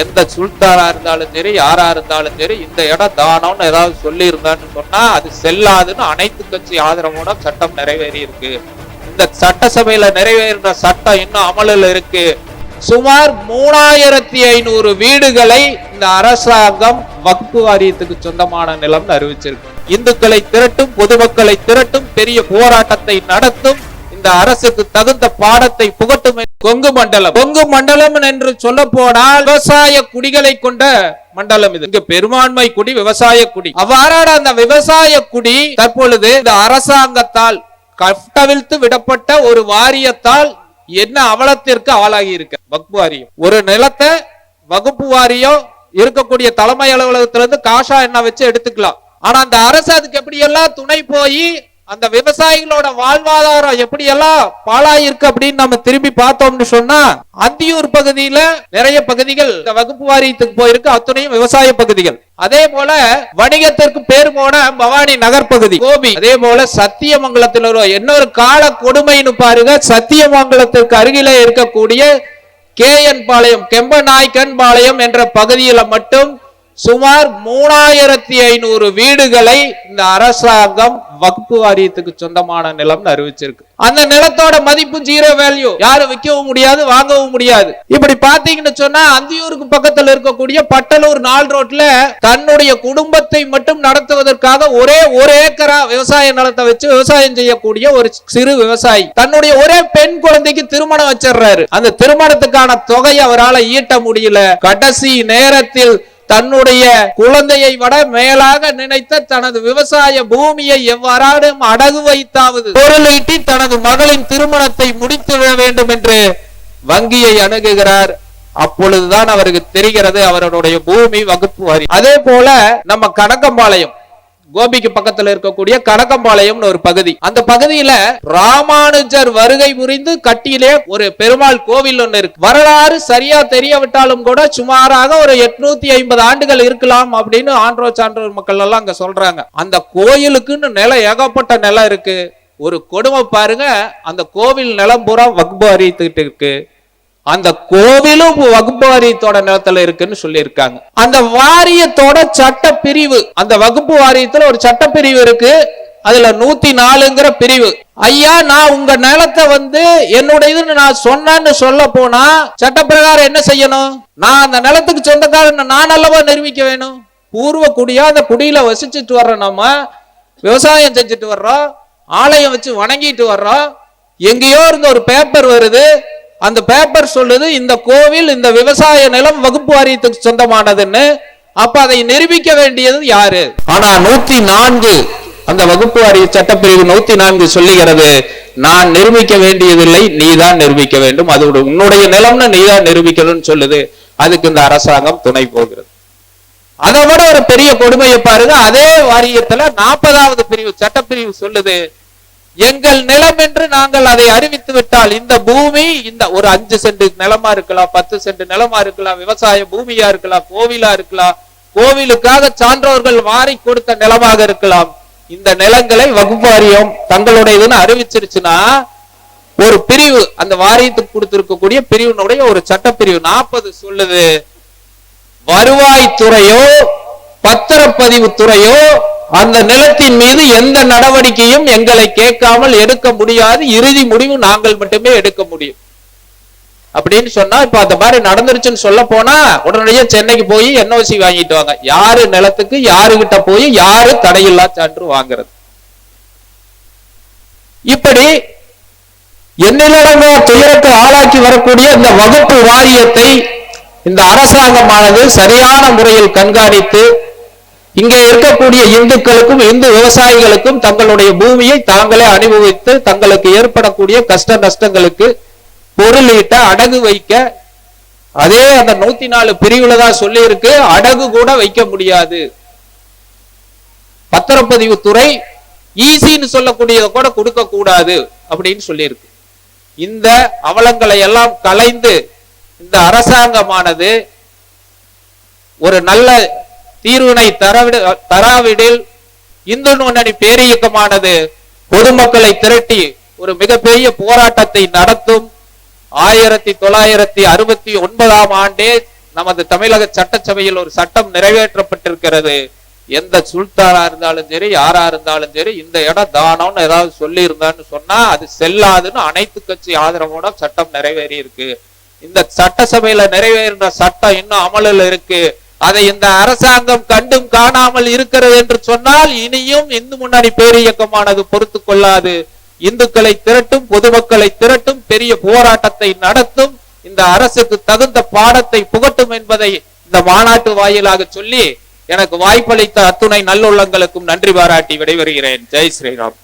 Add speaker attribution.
Speaker 1: எந்த சுல்தானா இருந்தாலும் சரி யாரா இருந்தாலும் சரி இந்த இடம் தானம்னு ஏதாவது சொல்லி இருந்தான்னு சொன்னா அது செல்லாதுன்னு அனைத்து கட்சி ஆதரவோட சட்டம் நிறைவேறி இருக்கு. இந்த சட்டசபையில நிறைவேறின சட்டம் இன்னும் அமலில் இருக்கு. சுமார் மூணாயிரத்தி ஐநூறு வீடுகளை இந்த அரசாங்கம் வக்கு வாரியத்துக்கு சொந்தமான நிலம்னு அறிவிச்சிருக்கு. இந்துக்களை திரட்டும் பொதுமக்களை திரட்டும் பெரிய போராட்டத்தை நடத்தும் இந்த அரசுக்கு தகுந்த பாடத்தை புகட்டும் கொங்கு மண்டலம். கொங்கு மண்டலம் என்று சொல்ல போனால் விவசாய குடிகளை கொண்ட மண்டலம் இது. இங்க பெரும்பான்மை குடி விவசாய குடி. அவ்வாறான அந்த விவசாய குடி தற்பொழுது இந்த அரசாங்கத்தால் கட்டவிழ்த்து விடப்பட்ட ஒரு வாரியத்தால் என்ன அவலத்திற்கு ஆளாகி இருக்க வகுப்பு வாரியம். ஒரு நிலத்தை வகுப்பு வாரியம் இருக்கக்கூடிய தலைமை அலுவலகத்திலிருந்து காஷா என்ன வச்சு எடுத்துக்கலாம். ஆனா அந்த அரசு அதுக்கு எப்படி எல்லாம் துணை போய் அந்த விவசாயிகளோட வாழ்வாதாரம் எப்படி எல்லாம் பாழாயிருக்கு அப்படின்னு நம்ம திரும்பி பார்த்தோம்னு சொன்னா அந்தியூர் பகுதியில நிறைய பகுதிகள் இந்த வகுப்பு வாரியத்துக்கு போயிருக்கு அத்துணையும் விவசாய பகுதிகள். அதே போல வணிகத்திற்கு பேர் போன பவானி நகர் பகுதி கோபி. அதே போல சத்தியமங்கலத்தில் இன்னொரு கால கொடுமைன்னு பாருங்க சத்தியமங்கலத்திற்கு அருகிலே இருக்கக்கூடிய கேஎன் பாளையம் கெம்பநாய்கன் பாளையம் என்ற பகுதியில மட்டும் சுமார் மூணாயிரத்தி ஐநூறு வீடுகளை இந்த அரசாங்கம் வக்பு வாரியத்துக்கு சொந்தமான நிலம்னு அறிவிச்சிருக்கு. அந்த நிலத்தோட மதிப்பு ஜீரோ வேல்யூ யாரும் விற்கவும் முடியாது வாங்கவும் முடியாது. இப்படி பாத்தீங்கன்னு சொன்னா அந்தியூருக்கு பக்கத்துல இருக்கக்கூடிய பட்டலூர் நாள் ரோட்ல தன்னுடைய குடும்பத்தை மட்டும் நடத்துவதற்காக ஒரே ஒரு ஏக்கரா விவசாய நிலத்தை வச்சு விவசாயம் செய்யக்கூடிய ஒரு சிறு விவசாயி. தன்னுடைய ஒரே பெண் குழந்தைக்கு திருமணம் வச்சிடுறாரு. அந்த திருமணத்துக்கான தொகையை அவரால் ஈட்ட முடியல. கடைசி நேரத்தில் தன்னுடைய குழந்தையை விட மேலாக நினைத்த தனது விவசாய பூமியை எவ்வாறாவது அடகு வைத்தாவது. பொருளீட்டி தனது மகளின் திருமணத்தை முடித்து விட வேண்டும் என்று வங்கியை அணுகுகிறார். அப்பொழுதுதான் அவருக்கு தெரிகிறது அவருடைய பூமி வகுப்பு வரி. அதே போல நம்ம கணக்கம்பாளையம் கோபிக்கு பக்கத்துல இருக்கக்கூடிய கணக்கம்பாளையம்னு ஒரு பகுதி. அந்த பகுதியில ராமானுஜர் வருகை புரிந்து கட்டியிலே ஒரு பெருமாள் கோவில் ஒன்று இருக்கு. வரலாறு சரியா தெரியவிட்டாலும் கூட சுமாராக ஒரு எட்நூத்தி ஐம்பது ஆண்டுகள் இருக்கலாம் அப்படின்னு ஆன்றோ சான்றோர் மக்கள் எல்லாம் அங்க சொல்றாங்க. அந்த கோயிலுக்குன்னு நிலம் ஏகப்பட்ட நிலம் இருக்கு. ஒரு கொடுமை பாருங்க. அந்த கோவில் நிலம் பூரா வக்பு அறிவித்துக்கிட்டு இருக்கு. அந்த கோவிலும் வகுப்பு வாரியத்தோட நிலத்துல இருக்குன்னு சொல்லியிருக்காங்க. அந்த வாரியத்தோட சட்ட பிரிவு அந்த வகுப்பு வாரியத்துல ஒரு சட்ட பிரிவு இருக்கு. அதுல நூத்தி நாலுங்கிற பிரிவு. ஐயா நான் உங்க நிலத்தை வந்து என்னுடையதுன்னு நான் சொன்னேன்னு சொல்ல போனா சட்ட பிரகாரம் என்ன செய்யணும்? நான் அந்த நிலத்துக்கு சொந்தக்காரன் நான் அல்லவா நிரூபிக்க வேணும்? பூர்வ குடியா அந்த குடியில வசிச்சுட்டு வர்ற நம்ம விவசாயம் செஞ்சுட்டு வர்றோம். ஆலயம் வச்சு வணங்கிட்டு வர்றோம். எங்கேயோ இருந்து ஒரு பேப்பர் வருது. அந்த பேப்பர் சொல்லுது இந்த கோவில் இந்த விவசாய நிலம் வகுப்பு வாரியத்துக்கு சொந்தமானதுன்னு. அப்ப அதை நிரூபிக்க வேண்டியது யாரு? ஆனா நூத்தி நான்கு அந்த வகுப்பு வாரிய சட்டப்பிரிவு நூத்தி நான்கு சொல்லுகிறது நான் நிரூபிக்க வேண்டியதில்லை நீதான் நிரூபிக்க வேண்டும். அது உன்னுடைய நிலம்னு நீ தான் நிரூபிக்கணும்னு சொல்லுது. அதுக்கு இந்த அரசாங்கம் துணை போகிறது. அதை விட ஒரு பெரிய கொடுமையை பாருங்க அதே வாரியத்துல நாற்பதாவது பிரிவு சட்டப்பிரிவு சொல்லுது. எங்கள் நிலம் என்று நாங்கள் அதை அறிவித்து விட்டால் இந்த பூமி இந்த ஒரு அஞ்சு சென்ட் நிலமா இருக்கலாம் பத்து சென்ட் நிலமா இருக்கலாம் விவசாய பூமியா இருக்கலாம் கோவிலா இருக்கலாம் கோவிலுக்காக சான்றோர்கள் வாரி கொடுத்த நிலமாக இருக்கலாம். இந்த நிலங்களை வகுப்பாரியம் தங்களுடையதுன்னு அறிவிச்சிருச்சுன்னா ஒரு பிரிவு அந்த வாரியத்துக்கு கொடுத்திருக்கக்கூடிய பிரிவினுடைய ஒரு சட்டப்பிரிவு நாற்பது சொல்லுது. வருவாய் துறையோ பத்திரப்பதிவு துறையோ அந்த நிலத்தின் மீது எந்த நடவடிக்கையும் எங்களை கேட்காமல் எடுக்க முடியாது. இறுதி முடிவு நாங்கள் மட்டுமே எடுக்க முடியும். அப்படின்னு சொன்னா இப்ப அந்த மாதிரி நடந்துருச்சுன்னு சொல்ல போனா உடனடியே சென்னைக்கு போய் என்ஓசி வாங்கிட்டு வாங்க. யாரு நிலத்துக்கு யாருகிட்ட போய் யாரு தடையில்லா சான்று வாங்குறது? இப்படி எண்ணிலடங்கா துயரத்தை ஆளாக்கி வரக்கூடிய இந்த வகுப்பு வாரியத்தை இந்த அரசாங்கமானது சரியான முறையில் கண்காணித்து இங்கே இருக்கக்கூடிய இந்துக்களுக்கும் இந்து விவசாயிகளுக்கும் தங்களுடைய பூமியை தாங்களே அனுபவித்து தங்களுக்கு ஏற்படக்கூடிய கஷ்ட நஷ்டங்களுக்கு பொருளீட்ட அடகு வைக்க அதே அந்த நூத்தி நாலு பிரிவுல தான் சொல்லி இருக்கு அடகு கூட வைக்க முடியாது. பத்திரப்பதிவு துறை ஈசின்னு சொல்லக்கூடியதை கூட கொடுக்க கூடாது அப்படின்னு சொல்லியிருக்கு. இந்த அவலங்களை எல்லாம் கலைந்து இந்த அரசாங்கமானது ஒரு நல்ல தீர்வினை தரவிட தராவிடில் இந்து முன்னணி பேரியக்கமானது பொதுமக்களை திரட்டி ஒரு மிகப்பெரிய போராட்டத்தை நடத்தும். ஆயிரத்தி தொள்ளாயிரத்தி அறுபத்தி ஒன்பதாம் ஆண்டே நமது தமிழக சட்டசபையில் ஒரு சட்டம் நிறைவேற்றப்பட்டிருக்கிறது. எந்த சுல்தானா இருந்தாலும் சரி யாரா இருந்தாலும் சரி இந்த இடம் தானம்னு ஏதாவது சொல்லி இருந்தான்னு சொன்னா அது செல்லாதுன்னு அனைத்து கட்சி ஆதரவோட சட்டம் நிறைவேறி இருக்கு இந்த சட்டசபையில நிறைவேறின சட்டம் இன்னும் அமலில் இருக்கு. அதை இந்த அரசாங்கம் கண்டும் காணாமல் இருக்கிறது என்று சொன்னால் இனியும் இந்து முன்னணி பேரியக்கமானது பொறுத்து கொள்ளாது. இந்துக்களை திரட்டும் பொதுமக்களை திரட்டும் பெரிய போராட்டத்தை நடத்தும் இந்த அரசுக்கு தகுந்த பாடத்தை புகட்டும் என்பதை இந்த மாநாட்டு வாயிலாக சொல்லி எனக்கு வாய்ப்பளித்த அத்துணை நல்லுள்ளங்களுக்கும் நன்றி பாராட்டி விடைபெறுகிறேன். ஜெய் ஸ்ரீராம்.